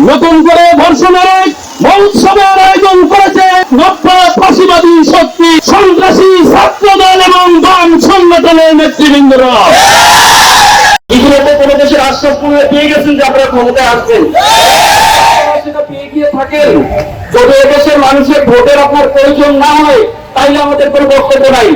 নতুন করে ধর্ষণের মহোৎসবের আয়োজন করেছে নব্য ফাঁসিবাদী শক্তি সন্ত্রাসী ছাত্রদল এবং বাম সংগঠনের নেতৃবৃন্দরা ইতিমধ্যে কোন দেশের আশ্বাস পেয়ে গেছেন যে আপনারা ক্ষমতায় আসবেন সেটা পেয়ে গিয়ে থাকেন যদি এদেশের মানুষের ভোটের আপনার প্রয়োজন না হয় তাইলে আমাদের কোনো বক্তব্য নাই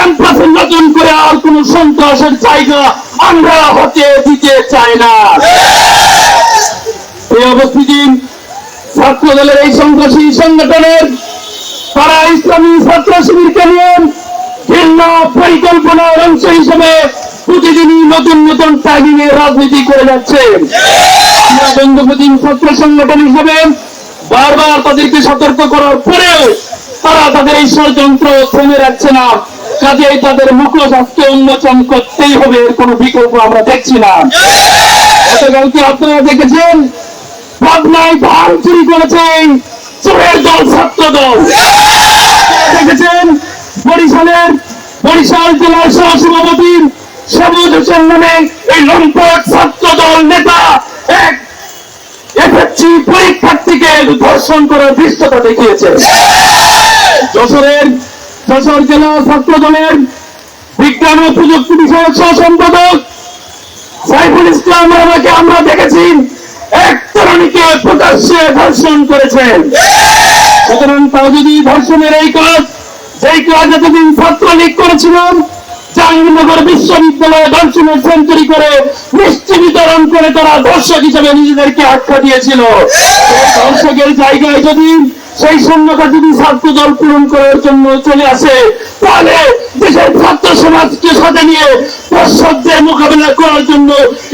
ক্যাম্পাসে নতুন করে আর কোন সন্ত্রাসের জায়গা আমরা হতে দিতে চাই না। এই অবস্থিতি ছাত্র দলের এই সন্ত্রাসী সংগঠনের তারা ইসলামী ছাত্র শিবিরকে নিয়ে ভিন্ন পরিকল্পনার অংশ হিসেবে প্রতিদিনই নতুন নতুন টাইমিং এ রাজনীতি করে যাচ্ছে। আমরা বন্ধুপ্রতিম ছাত্র সংগঠন হিসেবে বারবার তাদেরকে সতর্ক করার পরেও তারা তাদের এই ষড়যন্ত্র থেমে রাখছে না। কাজেই তাদের মুখোশ আজকে উন্মোচন করতেই হবে, এর কোনো বিকল্প আমরা দেখছি না। গতকালকে আপনারা দেখেছেন পাবনায় ধান চুরি করেছেন চোরের দল, ছাত্র দল। দেখেছেন, বরিশালের, বরিশাল জেলার সহসভাপতি সবুজ হোসেন নামে এই লম্পট ছাত্র দল নেতা এক এসএসসি পরীক্ষার্থীকে ধর্ষণ করার দৃশ্যতা দেখিয়েছে। যশোরের যশোর জেলা ছাত্র দলের বিজ্ঞান ও প্রযুক্তি বিষয়ক সহ সম্পাদক সাইফুল ইসলাম রানাকে আমরা দেখেছি এক তরুণীকে প্রকাশ্যে ধর্ষণ করেছেন। সুতরাং তাও যদি ধর্ষণের এই কাজ, যেই কাজ এতদিন ছাত্রলীগ করেছিলাম, জাহাঙ্গীরনগর বিশ্ববিদ্যালয়ে ধর্ষণের সেঞ্চুরি করে মিষ্টি বিতরণ করে তারা দর্শক হিসেবে নিজেদেরকে আখ্যা দিয়েছিল। সেই দর্শকের জায়গায় যদি সেই শূন্যতা যদি ছাত্র দল পূরণ করার জন্য চলে আসে। তাহলে দেশের ছাত্র সমাজকে সাথে নিয়ে দর্শকদের মোকাবিলা করার জন্য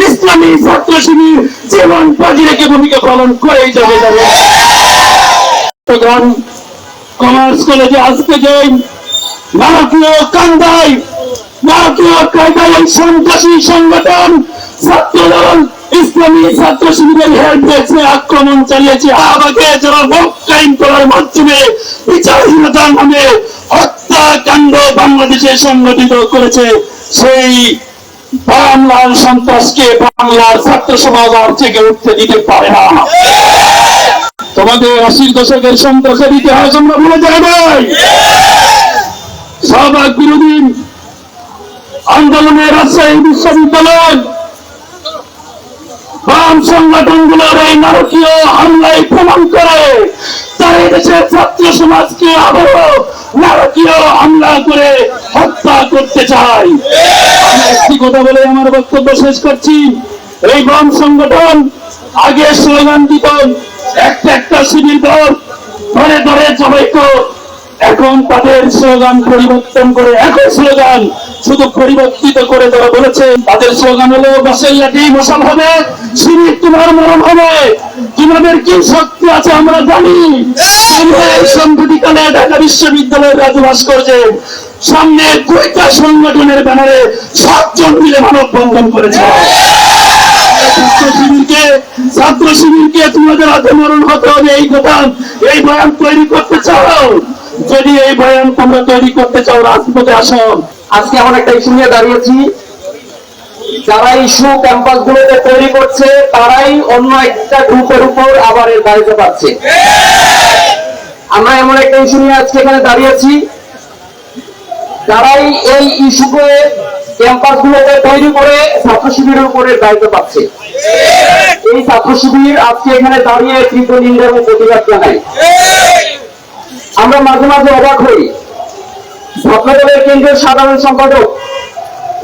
ইসলামী ছাত্র শিবির জীবন বাজি রেখে ভূমিকা পালন করেই যাবে যাবে। কমার্স কলেজে আজকে যে ভারতীয় কান্দায় ভারতীয় কায়দায় সন্ত্রাসী সংগঠন ছাত্রদল ইসলামী ছাত্র শিবিরের হেল্প ডেস্কে আক্রমণ চালিয়েছে, আমাকে যারা ভোট টাইম করার মাধ্যমে, বিচারহীনতার নামে হত্যাকাণ্ড বাংলাদেশে সংগঠিত করেছে, সেই বাংলার সন্ত্রাসকে বাংলার ছাত্র সমাজ আর থেকে উঠতে দিতে পারে না। তোমাদের আশির দশকের সন্ত্রাসের ইতিহাস আমরা ভুলে যাই নাই। শাহবাগ বিরোধী আন্দোলনের রাজশাহী বিশ্ববিদ্যালয় বাম সংগঠনগুলোর এই নারকীয় হামলায় প্রমাণ করে তারা দেশের ছাত্র সমাজকে আবারও নারকীয় হামলা করে হত্যা করতে চায়। একটি কথা বলে আমার বক্তব্য শেষ করছি। এই বাম সংগঠন আগে স্লোগান দিত একটা একটা শিবির দল ধরে ধরে সবাইকে এখন তাদের স্লোগান পরিবর্তন করে একই স্লোগান শুধু পরিবর্তিত করে তারা বলেছে তাদের স্লোগান হলো বাসের লাঠি মশাল হবে, শিবির তোমার মরণ হবে। তোমাদের কি শক্তি আছে আমরা জানি। সংগঠিকালে ঢাকা বিশ্ববিদ্যালয়ের রাজু ভাস্কর্যে সামনে দুইটা সংগঠনের ব্যানারে সাতজন মিলে মানববন্ধন করেছে। ছাত্র শিবিরকে ছাত্র শিবিরকে তোমাদের হাতে মরণ হতে হবে, এই কথা এই বয়ান তৈরি করতে চাও? যদি এই বয়ান তোমরা তৈরি করতে চাও, রাজপথে আসো। আজকে আমরা একটা ইস্যু নিয়ে দাঁড়িয়েছি। যারা ইস্যু ক্যাম্পাস গুলোতে তৈরি করছে, তারাই অন্য একটা গ্রুপের উপর আবার এর দায়িত্ব পাচ্ছে। আমরা এমন একটা ইস্যু নিয়ে আজকে এখানে দাঁড়িয়েছি। যারাই এই ইস্যুকে ক্যাম্পাস গুলোতে তৈরি করে ছাত্র শিবিরের উপরে দায়িত্ব পাচ্ছে। এই ছাত্র শিবির আজকে এখানে দাঁড়িয়ে তীব্র নিন্দা এবং প্রতিবাদ জানায়। আমরা মাঝে মাঝে অবাক হই। ছাত্রদলের কেন্দ্রীয় সাধারণ সম্পাদক,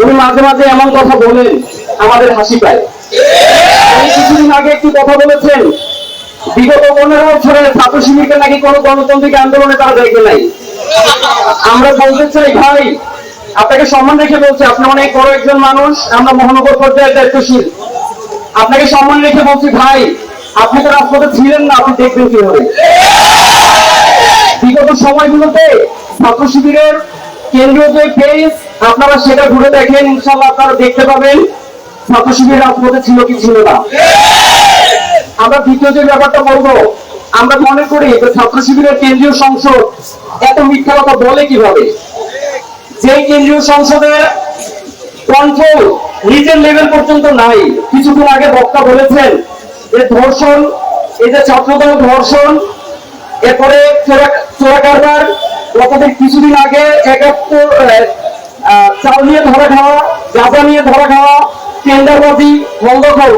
উনি মাঝে মাঝে এমন কথা বলেন, আমাদের হাসি পায়। উনি কিছুদিন আগে একটি কথা বলেছেন, বিগত পনেরো বছরে ছাত্র শিবিরকে নাকি কোনো গণতান্ত্রিক আন্দোলনে তারা দেখে নাই। আমরা বলতে চাই, ভাই, আপনাকে সম্মান রেখে বলছি, আপনি অনেক বড় একজন মানুষ, আমরা মহানগর পর্যায়ে দায়িত্বশীল। আপনাকে সম্মান রেখে বলছি, ভাই, আপনি তো রাজপথে ছিলেন না, আপনি দেখবেন কীভাবে। বিগত সময়গুলোতে ছাত্র শিবিরের কেন্দ্রীয় যে পেজ আপনারা সেটা ঘুরে দেখেন ইনশাল্লাহ আপনারা দেখতে পাবেন ছাত্র শিবির রাজপথে ছিল কি ছিল না। আমরা দ্বিতীয় যে ব্যাপারটা বলব, আমরা মনে করি যে ছাত্র শিবিরের কেন্দ্রীয় সংসদ এত মিথ্যা কথা বলে কীভাবে? যে কেন্দ্রীয় সংসদের কন্ট্রোল নিজের লেভেল পর্যন্ত নাই। কিছুক্ষণ আগে বক্তা বলেছেন যে ধর্ষণ, এই যে ছাত্রদল ধর্ষণ, এরপরে চোরা কারবার গতদিন কিছুদিন আগে চাল নিয়ে ধরা খাওয়া, গাঁজা নিয়ে ধরা খাওয়া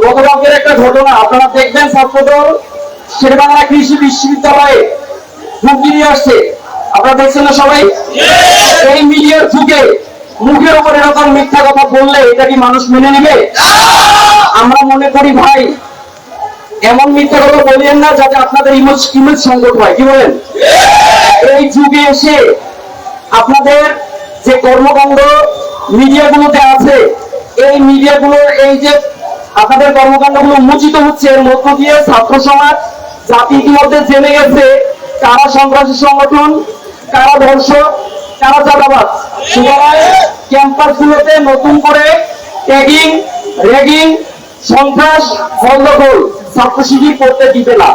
গতকালকের একটা ঘটনা, আপনারা দেখবেন ছাত্রদল কৃষি বিশ্ববিদ্যালয়ে হুমকি নিয়ে আসছে। আপনারা দেখছেন না সবাই? এই মিডিয়ার যুগে মুখের উপর এরকম মিথ্যা কথা বললে এটা কি মানুষ মেনে নেবে? আমরা মনে করি ভাই এমন মিথ্যা কথা বলিয়েন না যাতে আপনাদের ইমেজ ইমেজ সংকট হয়। কি বলেন? এই যুগে এসে আপনাদের যে কর্মকাণ্ড মিডিয়াগুলোতে আছে, এই মিডিয়াগুলোর এই যে আপনাদের কর্মকাণ্ডগুলো উন্মোচিত হচ্ছে, এর মধ্য দিয়ে ছাত্র সমাজ, জাতি ইতিমধ্যে জেনে গেছে কারা সন্ত্রাসী সংগঠন, কারা ধর্ষক, কারা চাঁদাবাজ। সুতরাং ক্যাম্পাসগুলোতে নতুন করে ট্যাগিং র্যাগিং সন্ত্রাস বন্ধকর করতে দিবে না।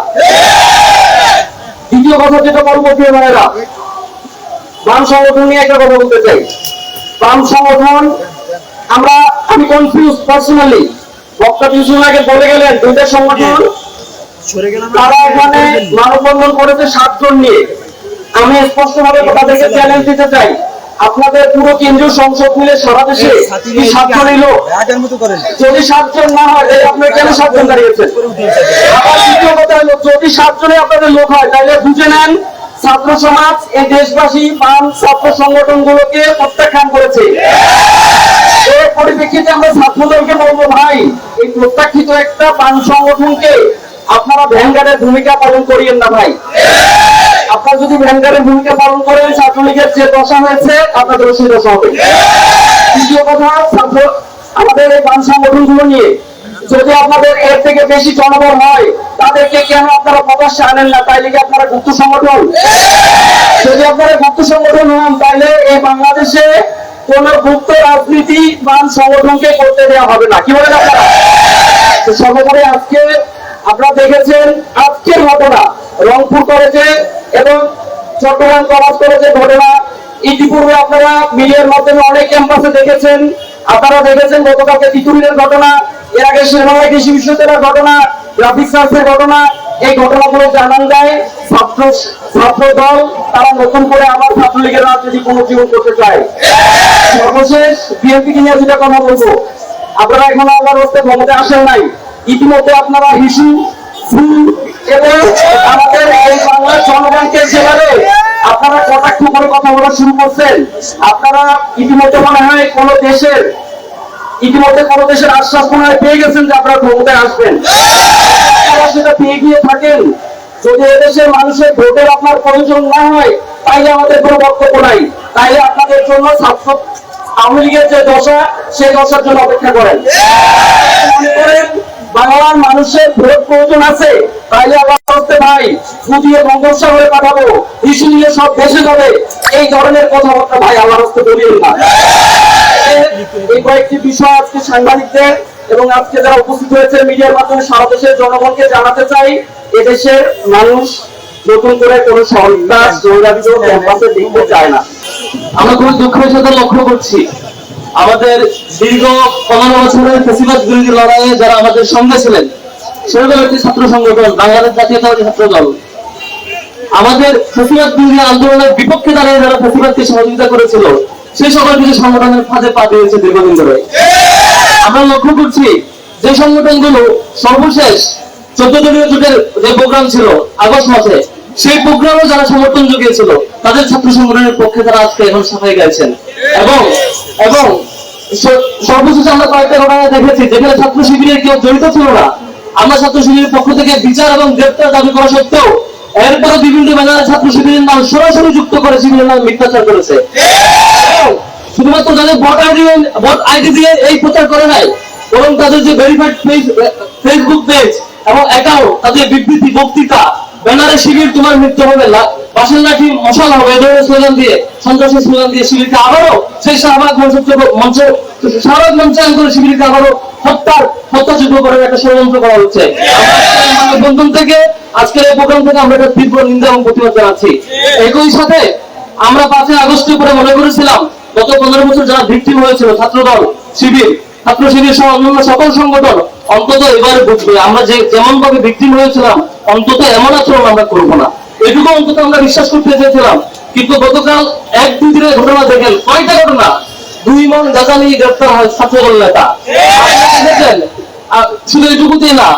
দ্বিতীয় কথা যেটা প্রিয় বাম সংগঠন নিয়ে একটা কথা বলতে চাই। বাম সংগঠন, আমরা, আমি কনফিউজ পার্সোনালি বক্তা কিছুদিন আগে বলে গেলেন, দুইটা সংগঠন, তারা এখানে মানববন্ধন করেছে সাতজন নিয়ে। আমি স্পষ্টভাবে তাদেরকে চ্যালেঞ্জ দিতে চাই। আপনাদের পুরো কেন্দ্রীয় সংসদ মিলে সারা দেশে কি সাতজনই লোক আগের মতো করেন। যদি সাতজন না হয় তাহলে আপনার কেন সাতজন দাঁড়িয়েছেন আবার দ্বিতীয় কথা হলো যদি সাতজনে আপনাদের লোক হয় তাহলে বুঝে নেন ছাত্র সমাজ এই দেশবাসী বাম ছাত্র সংগঠন গুলোকে প্রত্যাখ্যান করেছে। এর পরিপ্রেক্ষিতে আমরা ছাত্রদলকে বলব ভাই এই প্রত্যাখ্যিত একটা বাম সংগঠনকে আপনারা ভ্যানগার্ডের ভূমিকা পালন করিয়েন না ভাই। আপনারা যদি ভ্যানগার্ডের ভূমিকা পালন করেন ছাত্রলীগের যে দশা হয়েছে আপনাদেরও সেই দশা হবে। দ্বিতীয় কথা, ছাত্র, আমাদের এই বাম সংগঠনগুলো নিয়ে, যদি আপনাদের এর থেকে বেশি জনবল হয়, তাদেরকে কেন আপনারা প্রকাশ্যে আনেন না? তাইলে কি আপনারা গুপ্ত সংগঠন? যদি আপনারা গুপ্ত সংগঠন হন, তাহলে এই বাংলাদেশে কোন গুপ্ত রাজনীতি বাম সংগঠনকে করতে দেওয়া হবে না। কি বলেন আপনারা? সর্বোপরি আজকে আপনারা দেখেছেন, আজকের ঘটনা রংপুর কলেজে এবং চট্টগ্রাম কলেজ কলেজের ঘটনা। ইতিপূর্বে আপনারা মিডিয়ার মাধ্যমে অনেক ক্যাম্পাসে দেখেছেন, আপনারা দেখেছেন গতকালকে তিতুমিরের ঘটনা, এর আগে শেরবাংলা কৃষি বিশ্ববিদ্যালয়ের ঘটনা গ্রাফিক্স আর্টসের ঘটনা, এই ঘটনাগুলো জানান যায়। ছাত্র ছাত্র দল, তারা নতুন করে আবার ছাত্রলীগের রাজনীতি পুনর্জীবন করতে চায়। সর্বশেষ বিএনপি নিয়ে যেটা কথা বলব, আপনারা এখনও আল্লাহর হস্তে ক্ষমতা আসেন নাই। ইতিমধ্যে আপনারা হিসু, ফুল আপনারা কটাক্ষ করে কথা বলা শুরু করছেন, আপনারা ইতিমধ্যে মনে হয় কোন দেশের, ইতিমধ্যে কোন দেশের আশ্বাস মনে হয় পেয়ে গেছেন যে আপনারা ক্ষমতায় আসবেন। সেটা পেয়ে গিয়ে থাকেন। যদি এদেশের মানুষের ভোটের আপনার প্রয়োজন না হয়, তাইলে আমাদের কোনো বক্তব্য নাই। তাইলে আপনাদের জন্য ছাত্র আওয়ামী লীগের যে দশা, সেই দশার জন্য অপেক্ষা করেন। বাংলার মানুষের ভোট প্রয়োজন আছে, তাইলে আল্লাহ হস্তে ভাই ফুটিয়ে বঙ্গোপসাগরে হয়ে পাঠাবো, ইস্যু নিয়ে সব দেশে যাবে। এই ধরনের কথাবার্তা ভাই আল্লাহ হস্তে বলিয়েন না। এই কয়েকটি বিষয় আজকে সাংবাদিকদের এবং আজকে যারা উপস্থিত হয়েছে মিডিয়ার মাধ্যমে সারা দেশের জনগণকে জানাতে চাই, এদেশের মানুষ নতুন করে কোনো সন্ত্রাস, জঙ্গিবাদী ক্যাম্পাসে দেখতে চায় না। আমরা খুব দুঃখের সাথে লক্ষ্য করছি। আমাদের দীর্ঘ পনেরো বছরের ফেসিবাদ বিরোধী লড়াইয়ে যারা আমাদের সঙ্গে ছিলেন, সেরকম একটি ছাত্র সংগঠন, বাংলাদেশ জাতীয়তাবাদী ছাত্র দল। আমাদের ফেসিবাদ বিরোধী আন্দোলনের বিপক্ষে দাঁড়িয়ে যারা ফেসিবাদকে সহযোগিতা করেছিল, সেই সকল কিছু সংগঠনের ফাঁদে পা দিয়েছে দীর্ঘদিন ধরে। আমরা লক্ষ্য করছি, যে সংগঠনগুলো সর্বশেষ চোদ্দ দলীয় জোটের যে প্রোগ্রাম ছিল, আগস্ট মাসে, সেই প্রোগ্রামও যারা সমর্থন জুগিয়েছিল, তাদের ছাত্র সংগঠনের পক্ষে তারা আজকে এখন সাফাই গেছেন এবং এবং সর্বশেষ আমরা কয়েকটা ঘটনা দেখেছি, যেখানে ছাত্র শিবিরের কেউ জড়িত ছিল না। আমরা ছাত্র শিবিরের পক্ষ থেকে বিচার এবং গ্রেপ্তার দাবি করা সত্ত্বেও এরপরে বিভিন্ন ছাত্র শিবিরের নাম সরাসরি যুক্ত করে শিবিরের নাম মিথ্যাচার করেছে। শুধুমাত্র তাদের ভোট আইডি ভোট আইডি দিয়ে এই প্রচার করে নাই, বরং তাদের যে ভেরিফাইড পেজ ফেসবুক পেজ এবং অ্যাকাউন্ট তাদের বিবৃতি, বক্তৃতা, ব্যানারে শিবির তোমার মৃত্যু হবে বাসের লাঠি মশাল হবে এ ধরনের স্লোগান দিয়ে স্লোগান দিয়ে শিবিরকে আবারও সেই শাহবাগ মঞ্চ সারা মঞ্চায়ন করে শিবিরকে আবারও হত্যার করার একটা ষড়যন্ত্র করা হচ্ছে। মানববন্ধন থেকে, আজকের এই প্রোগ্রাম থেকে আমরা একটা তীব্র নিন্দা এবং প্রতিবাদ জানাচ্ছি। একই সাথে আমরা পাঁচই আগস্টের পরে মনে করেছিলাম, গত পনেরো বছর যারা ভিক্টিম হয়েছিল, ছাত্রদল, শিবির, ছাত্র শিবির সহ অন্যান্য সকল সংগঠন, অন্তত এবারে বুঝবে, আমরা যে যেমন ভাবে ভিক্টিম হয়েছিলাম, অন্তত এমন আচরণ আমরা করব না। এটুকু অন্তত আমরা বিশ্বাস করতে চেয়েছিলাম। কিন্তু গতকাল এক দুই দিনের ঘটনা দেখেন। কয়টা ঘটনা? দুই মন গাঁজা নিয়ে গ্রেপ্তার হয় ছাত্রদল নেতা। আহ, শুধু এটুকুতেই না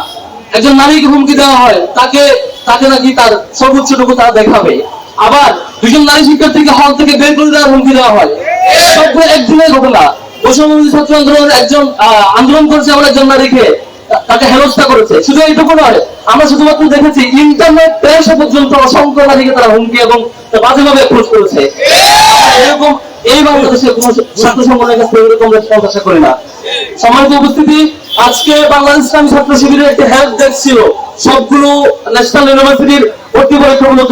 একজন নারীকে হুমকি দেওয়া হয় তাকে তাকে নাকি তার সর্বোচ্চটুকু তারা দেখাবে। আবার দুজন নারী শিক্ষার্থীকে হল থেকে বের করে দেওয়ার হুমকি দেওয়া হয়। সব একদিনের ঘটনা। বৈষম্যবিরোধী ছাত্র আন্দোলনের একজন আন্দোলন করেছে আমার একজন নারীকে তাকে হেনস্থা করেছে। শুধু এইটুকু নয় আমরা শুধুমাত্র দেখেছি ইন্টারনেট পর্যন্ত অসংখ্য নারীকে তারা হুমকি এবং বাজেভাবে অ্যাপ্রোচ করেছে। এরকম এই ছাত্র সংগঠনের কাছ থেকে এরকম করি না। সম্মানিত উপস্থিতি, আজকে বাংলাদেশ ছাত্র শিবিরের একটি হেল্প ডেস্ক ছিল। সবগুলো ন্যাশনাল ইউনিভার্সিটির ভর্তি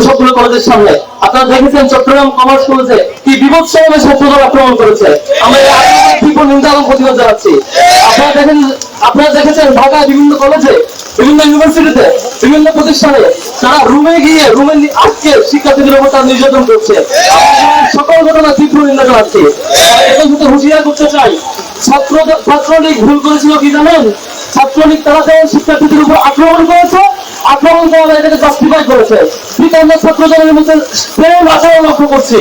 সবগুলো কলেজের সামনে। আপনারা দেখেছেন চট্টগ্রাম কমার্স কলেজে কি ছাত্রদল আক্রমণ করেছে। আমরা নিন্দা এবং প্রতিবাদ জানাচ্ছি? আপনারা দেখেন আপনারা দেখেছেন ঢাকা বিভিন্ন কলেজে বিভিন্ন ইউনিভার্সিটিতে বিভিন্ন প্রতিষ্ঠানে তারা রুমে গিয়ে রুমে আজকে শিক্ষার্থীদের উপর তারা নির্যাতন করছে। সকল ঘটনা তীব্র নিন্দা জানাচ্ছি হুঁশিয়ার করতে চাই। ছাত্র ছাত্রলীগ ভুল করেছিল কি জানেন? ছাত্রলীগ তারা যেমন শিক্ষার্থীদের উপর আক্রমণ করেছে, আক্রমণ করা এটাকে জাস্টিফাই করেছে। ঠিক আমরা ছাত্র দলের মধ্যে সেম আচরণ লক্ষ্য করছি।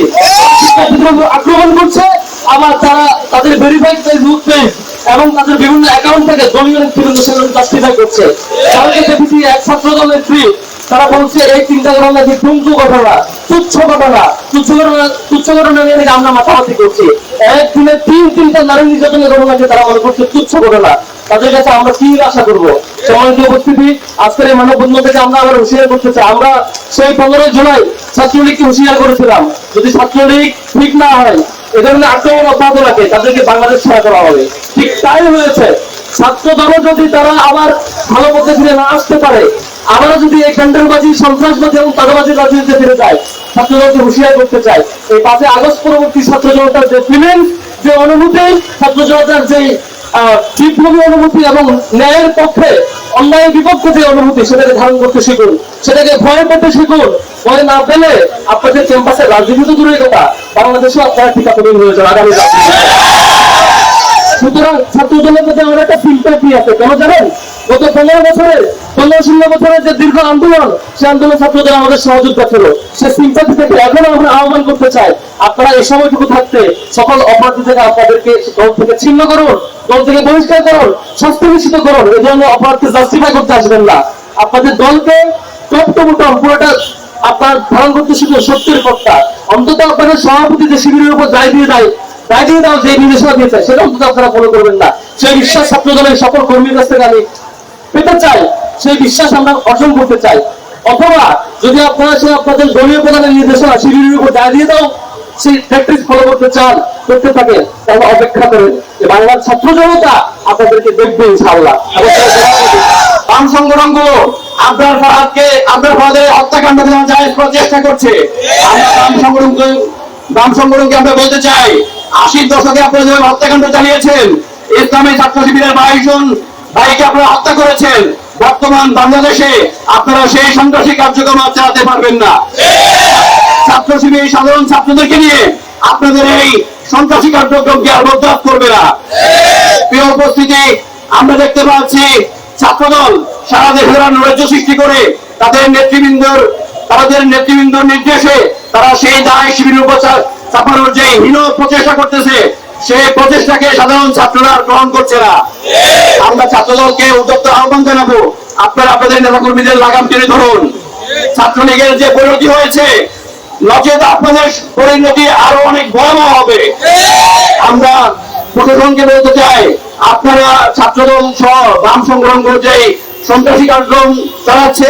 শিক্ষার্থীদের উপর আক্রমণ করছে, আবার তারা তাদের ভেরিফাইড ফেসবুক পেজ এবং তাদের বিভিন্ন অ্যাকাউন্ট থেকে দলীয় নেতৃবৃন্দ সেগুলো জাস্টিফাই করছে। কালকে দেখেছি এক ছাত্র দলের ফ্রি তারা বলছে, এই চিন্তা ঘটনা নাকি টুঙ্কু ঘটনা, তুচ্ছ ঘটনা। তুচ্ছ ঘটনা তুচ্ছ ঘটনা নিয়ে নাকি আমরা মাথামাতি করছি। একদিনে তিন তিনটা নারী নির্যাতনের ঘটনাকে তারা মনে করছে তুচ্ছ ঘটনা। তাদের কাছে আমরা কি আশা করব? সম্মানিত উপস্থিতি, আজকের এই মানববন্ধন থেকে আমরা আবার হুঁশিয়ার করতে চাই। আমরা সেই পনেরোই জুলাই ছাত্রলীগকে হুঁশিয়ার করেছিলাম। যদি ছাত্রলীগ ঠিক না হয়, এ ধরনের আক্রমণ অব্যাহত রাখে, তাদেরকে বাংলাদেশ ছাড়া করা হবে। ঠিক তাই হয়েছে। ছাত্র দল যদি তারা আবার ভালো পথে ফিরে না আসতে পারে আবারও যদি এই ক্যান্ডেলবাজি সন্ত্রাসবাদী এবং তাগাবাজির রাজনীতিতে ফিরে যায় ছাত্র দলকে হুঁশিয়ার করতে চাই, এই পাঁচই আগস্ট পরবর্তী ছাত্র জনতার যে ফিলিংস যে অনুভূতি, ছাত্র জনতার যে বিপ্লবী অনুভূতি এবং ন্যায়ের পক্ষে অন্যায়ের বিপক্ষে যে অনুভূতি, সেটাকে ধারণ করতে শিখুন। সেটাকে ভয় পেতে শিখুন। ভয় না পেলে আপনাদের ক্যাম্পাসে রাজনীতি তো দূরের কথা। বাংলাদেশেও আপনারা টিকা তৈরি হয়ে যান, আগামী সুতরাং ছাত্র মধ্যে আমার একটা সিম্পাথি আছে, কেন জানেন? গত পনেরো বছরের পনেরো ষোলো বছরের যে দীর্ঘ আন্দোলন, সে আন্দোলন ছাত্রদের আমাদের সহযোগিতা ছিল। সে সিম্পাথি থেকে এখনও আমরা আহ্বান করতে চাই, আপনারা এই সময়টুকু থাকতে সকল অপরাধী থেকে আপনাদেরকে দল থেকে ছিন্ন করুন, দল থেকে বহিষ্কার করুন স্বাস্থ্য নিশ্চিত করুন। এই ধরনের অপরাধকে জাস্টিফাই করতে আসবেন না। আপনাদের দলকে টপটমটম পুরোটা আপনার ধারণ করতে শুধু সত্যের কর্তা। অন্তত আপনাদের সভাপতি যে শিবিরের উপর দায় দিয়ে দেয় দায় দিয়ে দাও যে নির্দেশনা দিয়েছে, সেটা অন্তত আপনারা ফলো করবেন না। সেই বিশ্বাস ছাত্র দলের সকল কর্মীর কাছ থেকে আমি পেতে চাই, সেই বিশ্বাস আমরা অর্জন করতে চাই। অথবা যদি আপনারা সে আপনাদের দলীয় প্রধানের নির্দেশনা শিবিরের উপর দিয়ে দাও, সেই প্র্যাকটিস ফলো করতে চান, করতে থাকেন, তাহলে অপেক্ষা করেন। যে বাংলার ছাত্র জনতা আপনাদেরকে দেখবে ইনশাআল্লাহ। বাম সংগঠনগুলো আপনার আপনার হত্যাকাণ্ড করছে। বাম বাম আমরা বলতে চাই, আশির দশকে আপনারা যেভাবে হত্যাকাণ্ড চালিয়েছেন, ইসলামী ছাত্র শিবিরের বাইশ জন ভাইকে আপনারা হত্যা করেছেন। বর্তমান বাংলাদেশে আপনারা সেই সন্ত্রাসী কার্যক্রম আর চালাতে পারবেন না। ছাত্র শিবির সাধারণ ছাত্রদেরকে নিয়ে আপনাদের এই সন্ত্রাসী কার্যক্রমকে আর বরদাস্ত করবে না। প্রিয় উপস্থিতি, আমরা দেখতে পাচ্ছি ছাত্রদল সারা দেশে তারা নৈরাজ্য সৃষ্টি করে তাদের নেতৃবৃন্দর তাদের নেতৃবৃন্দর নির্দেশে তারা সেই দায় শিবিরের উপর চাপানোর যে হীন প্রচেষ্টা করতেছে সেই প্রচেষ্টাকে সাধারণ ছাত্ররা গ্রহণ করছে না। আমরা ছাত্রদলকে উদ্যোক্ত আহ্বান জানাব। আপনারা আপনাদের নেতাকর্মীদের লাগাম টেনে ধরুন। ছাত্রলীগের যে পরিণতি হয়েছে, নচেত আপনাদের পরিণতি আরও অনেক ভয়াবহ হবে। আমরা প্রশাসনকে বলতে চাই, আপনারা ছাত্রদল সহ বাম সংগ্রাম যে সন্ত্রাসী কার্যক্রম চালাচ্ছে,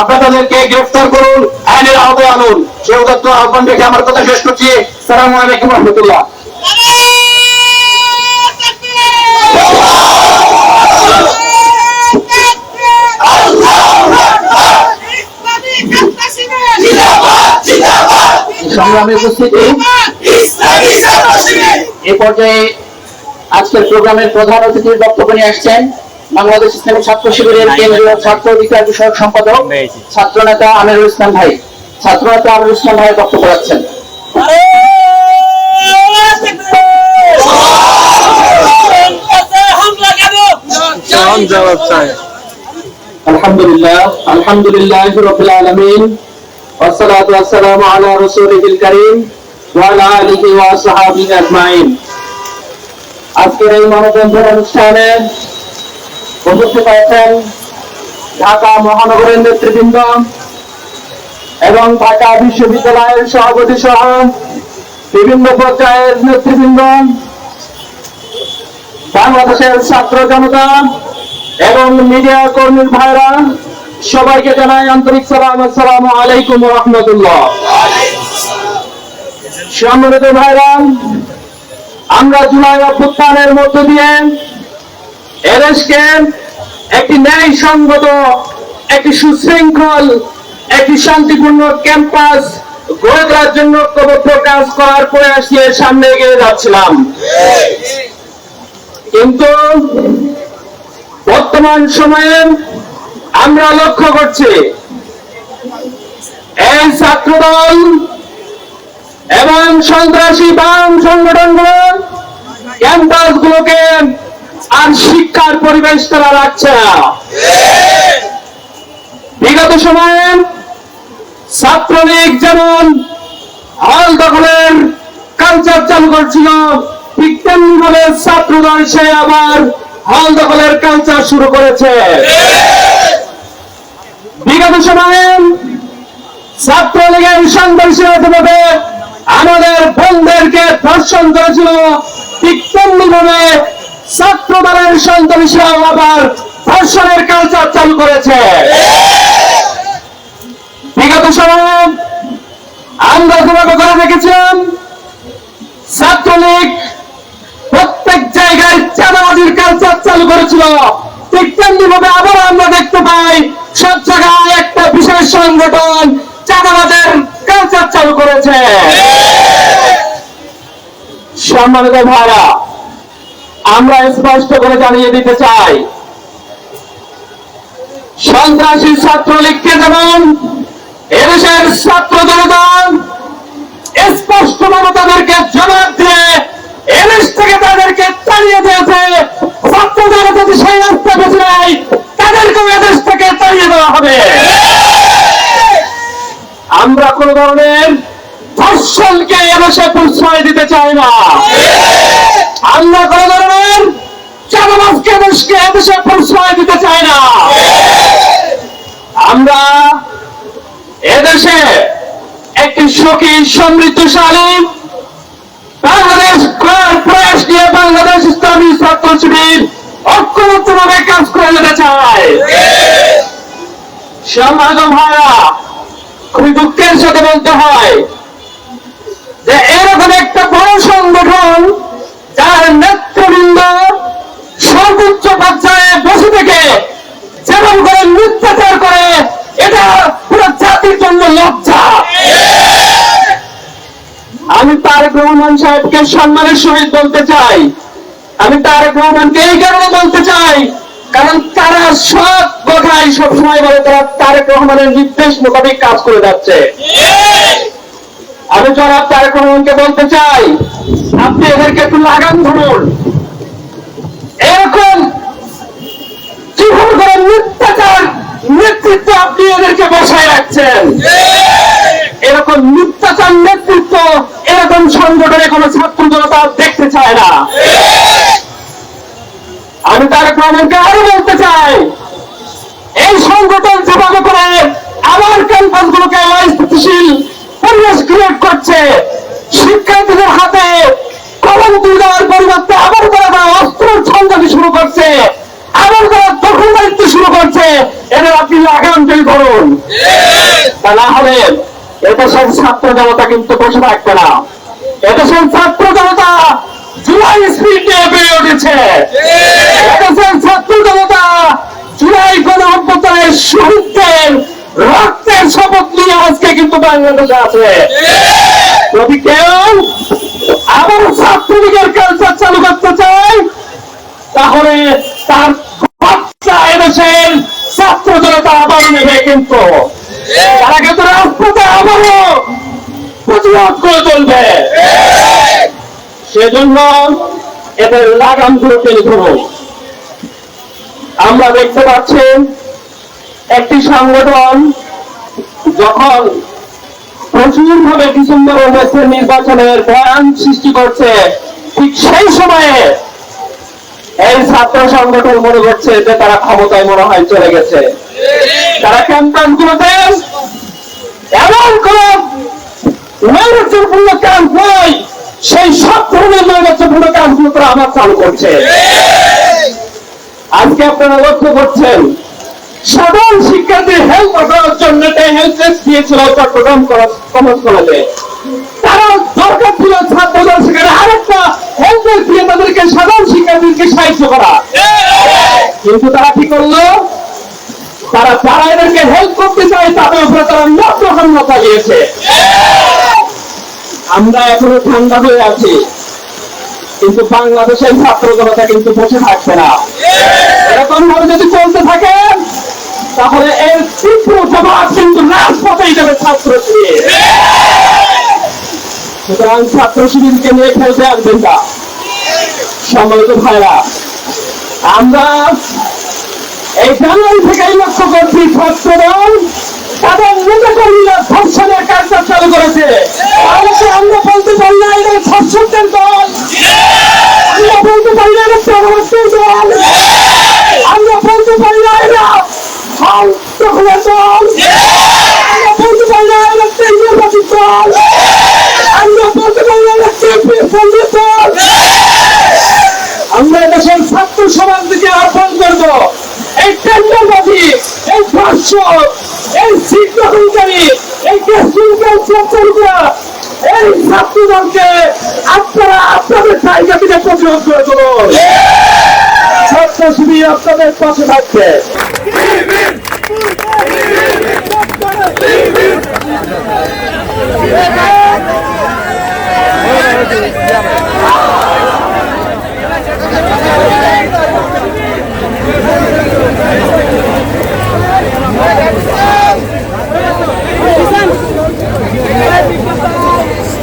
আপনারা তাদেরকে গ্রেফতার করুন, আইনের আওতায় আনুন। সে উদাত্ত আহ্বান রেখে আমার কথা শেষ করছি। সালাম আলাইকুম রহমতুল্লাহ। সংগ্রামে উপস্থিতি এ পর্যায়ে আজকের প্রোগ্রামের প্রধান অতিথির বক্তব্য নিয়ে আসছেন বাংলাদেশ ইসলামী ছাত্র শিবিরের কেন্দ্রীয় ছাত্র অধিকার বিষয়ক সম্পাদক ছাত্র নেতা আমিরুল ইসলাম ভাই। ছাত্র নেতা আমিরুল ইসলাম ভাই বক্তব্য রাখছেন। ঢাকা মহানগরের নেতৃবৃন্দ এবং ঢাকা বিশ্ববিদ্যালয়ের সভাপতি সহ বিভিন্ন পর্যায়ের নেতৃবৃন্দ বাংলাদেশের ছাত্র জনতা এবং মিডিয়া কর্মীর ভাইরা, সবাইকে জানাই আন্তরিক সালাম আসসালামু আলাইকুম রহমতুল্লাহ। সম্মানিত ভাইরা, আমরা জুলাই অভ্যুত্থানের মধ্য দিয়ে এদেশকে একটি ন্যায় সঙ্গত একটি সুশৃঙ্খল, একটি শান্তিপূর্ণ ক্যাম্পাস গড়ে তোলার জন্য কাজ করার প্রয়াস নিয়ে সামনে এগিয়ে যাচ্ছিলাম। কিন্তু বর্তমান সময়ে আমরা লক্ষ্য করছি, এই ছাত্রদল এবং সন্ত্রাসী বাম সংগঠনগুলো ক্যাম্পাস গুলোকে আর শিক্ষার পরিবেশ তারা রাখছে না। বিগত সময়ে ছাত্রলীগ যেমন হল দখলের কালচার চালু করছিল, ঠিক তেমনি ভাবে ছাত্রদল সে আবার হল দখলের কালচার শুরু করেছে। বিগত সময়ে ছাত্রলীগের যেভাবে আমাদের বোনদেরকে ধর্ষণ করেছিল। ঠিক তেমনি ভাবে ছাত্র দলের সন্ত্রাসীরাও আবার ধর্ষণের কালচার চালু করেছে। বিগত সময়ে আমরা যেভাবে করে দেখেছিলাম ছাত্রলীগ প্রত্যেক জায়গায় চাঁদাবাজির কালচার চালু করেছিল। ঠিক তেমনি ভাবে আবার আমরা দেখতে পাই, সব জায়গায় একটা বিশেষ সংগঠন চাঁদাবাজের কালচার চালু করেছে। সম্মানিত ভাইরা, আমরা স্পষ্ট করে জানিয়ে দিতে চাই, সন্ত্রাসী ছাত্রলীগকে যেমন এদেশের ছাত্র জনতা স্পষ্ট ভাবে তাদেরকে জবাব দিয়ে এদেশ থেকে তাদেরকে তাড়িয়ে দিয়েছে। ছাত্রদের যদি সেই রাস্তা বেছে নেয় তাদেরকেও এদেশ থেকে তাড়িয়ে দেওয়া হবে। আমরা কোন ধরনের ধর্ষণকে এদেশে প্রশ্রয় দিতে চাই না। আমরা কোন ধরনের চাঁদাবাজকে এদেশকে এদেশে প্রশ্রয় দিতে চাই না। আমরা এদেশে একটি সুখী সমৃদ্ধশালী প্রয়াস নিয়ে বাংলাদেশ ইসলামী ছাত্র শিবির ঐক্যবদ্ধভাবে কাজ করে যেতে চায়। সম্মানিত ভাইরা, খুবই দুঃখের সাথে বলতে হয় যে এরকম একটা বড় সংগঠন যার নেতৃবৃন্দ সর্বোচ্চ পর্যায়ে বসে থেকে যেমন করে মিথ্যাচার করে এটা পুরো জাতির জন্য লজ্জা আমি তারেক রহমান সম্মানের সহিত বলতে চাই। আমি তারেক রহমানকে এই কারণে বলতে চাই, কারণ তারা সব কথাই সবসময় বলে, তারা তারেক রহমানের নির্দেশ মোতাবেক কাজ করে যাচ্ছে। আমি জনাব তারেক রহমানকে বলতে চাই, আপনি এদেরকে একটু লাগাম ধরুন। এরকম কীভাবে করে মিথ্যাচার, নেতৃত্ব আপনি এদেরকে বসায় রাখছেন? এরকম মিথ্যাচার নেতৃত্ব এরকম সংগঠনে কোনো ছাত্র জনতা দেখতে চায় না আমি আরও বলতে চাই, এই সংগঠন যেভাবে করে আমার ক্যাম্পাস গুলোকে অস্থিতিশীল পরিবেশ ক্রিয়েট করছে, শিক্ষার্থীদের হাতে কলম তুলে দেওয়ার পরিবর্তে আবার তারা তারা অস্ত্র ছন্দানি শুরু করছে, আবার তারা দখলদারিত্ব শুরু করছে। এদের আপনি লাগাম তৈরি করুন। তা না হলে এদেশের ছাত্র জনতা কিন্তু বসে থাকবে না। এদেশের ছাত্র জনতা জুলাই স্পিড নিয়ে বেড়ে উঠেছে। ছাত্র জনতা জুলাই গণ শহীদদের রক্তের শপথ নিয়ে আজকে কিন্তু বাংলাদেশে আছে। যদি কেউ আবার ছাত্রলীগের কালচার চালু করতে চায় তাহলে তার বাচ্চা এদেশের ছাত্র জনতা আবার নেবে কিন্তু। তারা কিন্তু রাজপথে আবারও প্রতিবাদ করে চলবে। সেজন্য এদের লাগামগুলো টেনে ধরুন আমরা দেখতে পাচ্ছি, একটি সংগঠন যখন প্রচুর ভাবে ডিসেম্বর মাসের নির্বাচনের বয়ান সৃষ্টি করছে, ঠিক সেই সময়ে এই ছাত্র সংগঠন মনে করছে যে তারা ক্ষমতায় মনে হয় চলে গেছে। তারা ক্যাম্পেন গুলোতে এমন কোন নৈরাজ্যপূর্ণ ক্যাম্প নয়। সেই সব ধরনের নৈরাজ্যপূর্ণ ক্যাম্পগুলো তারা আবার চালু করছে। আজকে আপনারা লক্ষ্য করছেন, সাধারণ শিক্ষার্থীর হেল্প করার জন্য দিয়েছিল চট্টগ্রাম কমার্স কলেজে তারা দরকার ছিল ছাত্রদের সেখানে আরেকটা হেল্প দিয়ে তাদেরকে সাধারণ শিক্ষার্থীদেরকে সাহায্য করা। কিন্তু তারা কি করল? তারা যারা এদেরকে হেল্প করতে চায়, তাদের উপরে তারা নষ্ট হামলা চালিয়েছে আমরা এখনও ঠান্ডা হয়ে আছি। কিন্তু বাংলাদেশের ছাত্র জনতা কিন্তু বসে থাকবে না। এরকম ভাবে যদি চলতে থাকে, তাহলে এর তীব্র জবাব কিন্তু রাজপথেই দেবে ছাত্র সুতরাং ছাত্র শিবিরকে নিয়ে খেলতে আসবেন না। সম্মানিত ভাইরা, আমরা এই থেকেই লক্ষ্য করছি ছাত্রদল তাদের নেতা কর্মীরা ধর্ষণের কাজটা চালু করেছে। কি আমরা বলতে পারি না এটা ধর্ষকদের দল। আমরা বলতে পারি না এটা দল। আমরা বলতে পারি না এটা দল। আমরা বলতে পারি না এটা তেজবাজির দল। আমরা বলতে আমরা দেশের ছাত্র সমাজ থেকে আহ্বান করব, এই টেন্ডারবাজি এই ধর্ষক এই শিক্ষাধিকারী এই কেসিংকাল ছাত্ররা এই ছাত্রদলকে আপনারা আপনাদের জায়গা থেকে প্রতিরোধ করে তুলুন ছাত্র শিবির আপনাদের পাশে থাকবে Yeah.